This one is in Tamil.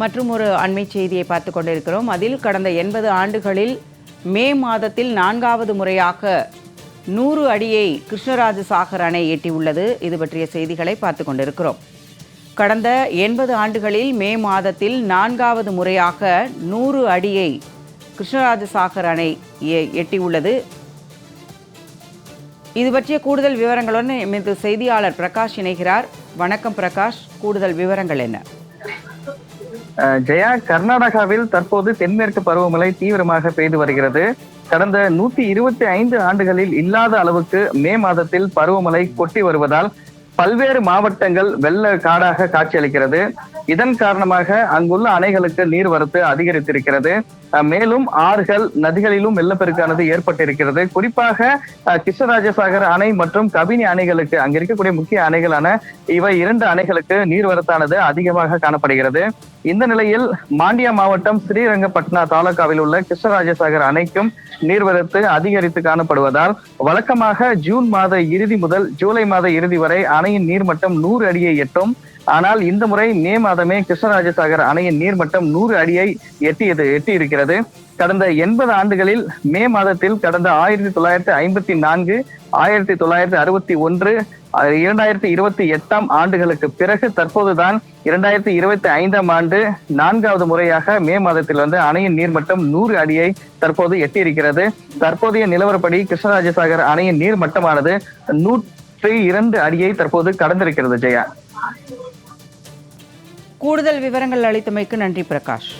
மற்றும் ஒரு அண்மை செய்தியை பார்த்து கொண்டிருக்கிறோம். அதில் கடந்த எண்பது ஆண்டுகளில் மே மாதத்தில் நான்காவது முறையாக நூறு அடியை கிருஷ்ணராஜ சாகர் அணை எட்டியுள்ளது. இது பற்றிய செய்திகளை பார்த்து கொண்டிருக்கிறோம். கடந்த எண்பது ஆண்டுகளில் மே மாதத்தில் நான்காவது முறையாக நூறு அடியை கிருஷ்ணராஜ சாகர் அணை எட்டியுள்ளது. இது பற்றிய கூடுதல் விவரங்களுடன் எமது செய்தியாளர் பிரகாஷ் இணைகிறார். வணக்கம் பிரகாஷ். கூடுதல் விவரங்கள் என்ன? ஜெயா கர்நாடகாவில் தற்போது தென்மேற்கு பருவமழை தீவிரமாக பெய்து வருகிறது. கடந்த நூத்தி இருபத்தி ஐந்து ஆண்டுகளில் இல்லாத அளவுக்கு மே மாதத்தில் பருவமழை கொட்டி வருவதால் பல்வேறு மாவட்டங்கள் வெள்ள காடாக காட்சியளிக்கிறது. இதன் காரணமாக அங்குள்ள அணைகளுக்கு நீர்வரத்து அதிகரித்திருக்கிறது. மேலும் ஆறுகள் நதிகளிலும் வெள்ளப்பெருக்கானது ஏற்பட்டிருக்கிறது. குறிப்பாக கிருஷ்ணராஜசாகர் அணை மற்றும் கபினி அணைகளுக்கு அங்க இருக்கக்கூடிய முக்கிய அணைகளான இவை இரண்டு அணைகளுக்கு நீர்வரத்தானது அதிகமாக காணப்படுகிறது. இந்த நிலையில் மாண்டியா மாவட்டம் ஸ்ரீரங்கப்பட்டினா தாலுகாவில் உள்ள கிருஷ்ணராஜசாகர் அணைக்கும் நீர்வரத்து அதிகரித்து காணப்படுவதால் வழக்கமாக ஜூன் மாத இறுதி முதல் ஜூலை மாத இறுதி வரை அணையின் நீர்மட்டம் நூறு அடியை எட்டும். ஆனால் இந்த முறை மே மாதமே கிருஷ்ணராஜசாகர் அணையின் நீர்மட்டம் நூறு அடியை எட்டியது எட்டி இருக்கிறது கடந்த எண்பது ஆண்டுகளில் மே மாதத்தில் கடந்த ஆயிரத்தி தொள்ளாயிரத்தி ஐம்பத்தி நான்கு ஆயிரத்தி தொள்ளாயிரத்தி அறுபத்தி ஒன்று இரண்டாயிரத்தி இருபத்தி எட்டாம் ஆண்டுகளுக்கு பிறகு தற்போதுதான் இரண்டாயிரத்தி இருபத்தி ஐந்தாம் ஆண்டு நான்காவது முறையாக மே மாதத்தில் வந்து அணையின் நீர்மட்டம் நூறு அடியை தற்போது எட்டியிருக்கிறது. தற்போதைய நிலவரப்படி கிருஷ்ணராஜசாகர் அணையின் நீர்மட்டமானது நூற்றி இரண்டு அடியை தற்போது கடந்திருக்கிறது ஜெயா. கூடுதல் விவரங்கள் அளித்தமைக்கு நன்றி பிரகாஷ்.